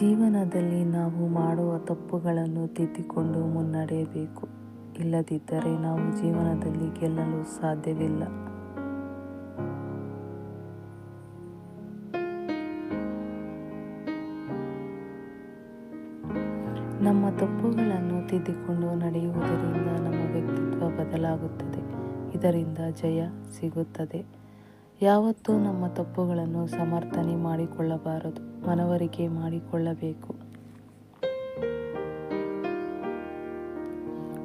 ಜೀವನದಲ್ಲಿ ನಾವು ಮಾಡುವ ತಪ್ಪುಗಳನ್ನು ತಿದ್ದಿಕೊಂಡು ಮುನ್ನಡೆಯಬೇಕು. ಇಲ್ಲದಿದ್ದರೆ ನಾವು ಜೀವನದಲ್ಲಿ ಗೆಲ್ಲಲು ಸಾಧ್ಯವಿಲ್ಲ. ನಮ್ಮ ತಪ್ಪುಗಳನ್ನು ತಿದ್ದಿಕೊಂಡು ನಡೆಯುವುದರಿಂದ ನಮ್ಮ ವ್ಯಕ್ತಿತ್ವ ಬದಲಾಗುತ್ತದೆ. ಇದರಿಂದ ಜಯ ಸಿಗುತ್ತದೆ. ಯಾವತ್ತೂ ನಮ್ಮ ತಪ್ಪುಗಳನ್ನು ಸಮರ್ಥನೆ ಮಾಡಿಕೊಳ್ಳಬಾರದು, ಮನವರಿಕೆ ಮಾಡಿಕೊಳ್ಳಬೇಕು.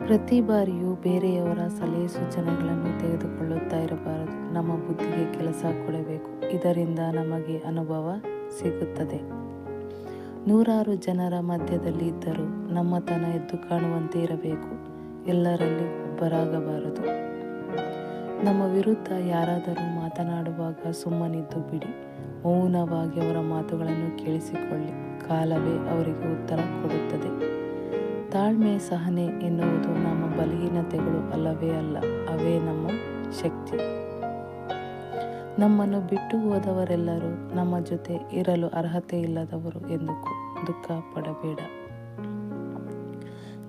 ಪ್ರತಿ ಬಾರಿಯೂ ಬೇರೆಯವರ ಸಲಹೆ ಸೂಚನೆಗಳನ್ನು ತೆಗೆದುಕೊಳ್ಳುತ್ತಾ ಇರಬಾರದು. ನಮ್ಮ ಬುದ್ಧಿಗೆ ಕೆಲಸ ಕೊಡಬೇಕು. ಇದರಿಂದ ನಮಗೆ ಅನುಭವ ಸಿಗುತ್ತದೆ. ನೂರಾರು ಜನರ ಮಧ್ಯದಲ್ಲಿ ಇದ್ದರೂ ನಮ್ಮತನ ಎದ್ದು ಕಾಣುವಂತೆ ಇರಬೇಕು. ಎಲ್ಲರಲ್ಲಿ ಒಬ್ಬರಾಗಬಾರದು. ನಮ್ಮ ವಿರುದ್ಧ ಯಾರಾದರೂ ಮಾತನಾಡುವಾಗ ಸುಮ್ಮನಿದ್ದು ಬಿಡಿ. ಮೌನವಾಗಿ ಅವರ ಮಾತುಗಳನ್ನು ಕೇಳಿಸಿಕೊಳ್ಳಿ. ಕಾಲವೇ ಅವರಿಗೆ ಉತ್ತರ ಕೊಡುತ್ತದೆ. ತಾಳ್ಮೆ, ಸಹನೆ ಎನ್ನುವುದು ನಮ್ಮ ಬಲಹೀನತೆಗಳು ಅಲ್ಲವೇ ಅಲ್ಲ, ಅವೇ ನಮ್ಮ ಶಕ್ತಿ. ನಮ್ಮನ್ನು ಬಿಟ್ಟು ಹೋದವರೆಲ್ಲರೂ ನಮ್ಮ ಜೊತೆ ಇರಲು ಅರ್ಹತೆ ಇಲ್ಲದವರು ಎಂದು ದುಃಖ ಪಡಬೇಡ.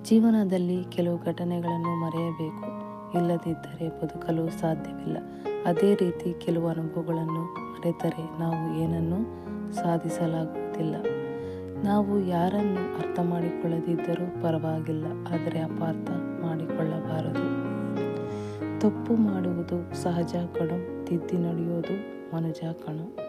ಜೀವನದಲ್ಲಿ ಕೆಲವು ಘಟನೆಗಳನ್ನು ಮರೆಯಬೇಕು. ಇಲ್ಲದಿದ್ದರೆ ಬದುಕಲು ಸಾಧ್ಯವಿಲ್ಲ. ಅದೇ ರೀತಿ ಕೆಲವು ಅನುಭವಗಳನ್ನು ಮರೆತರೆ ನಾವು ಏನನ್ನು ಸಾಧಿಸಲಾಗುವುದಿಲ್ಲ. ನಾವು ಯಾರನ್ನು ಅರ್ಥ ಮಾಡಿಕೊಳ್ಳದಿದ್ದರೂ ಪರವಾಗಿಲ್ಲ, ಆದರೆ ಅಪಾರ್ಥ ಮಾಡಿಕೊಳ್ಳಬಾರದು. ತಪ್ಪು ಮಾಡುವುದು ಸಹಜ ಕಣು, ತಿದ್ದಿ ನಡೆಯೋದು ಮನುಜ ಕಣು.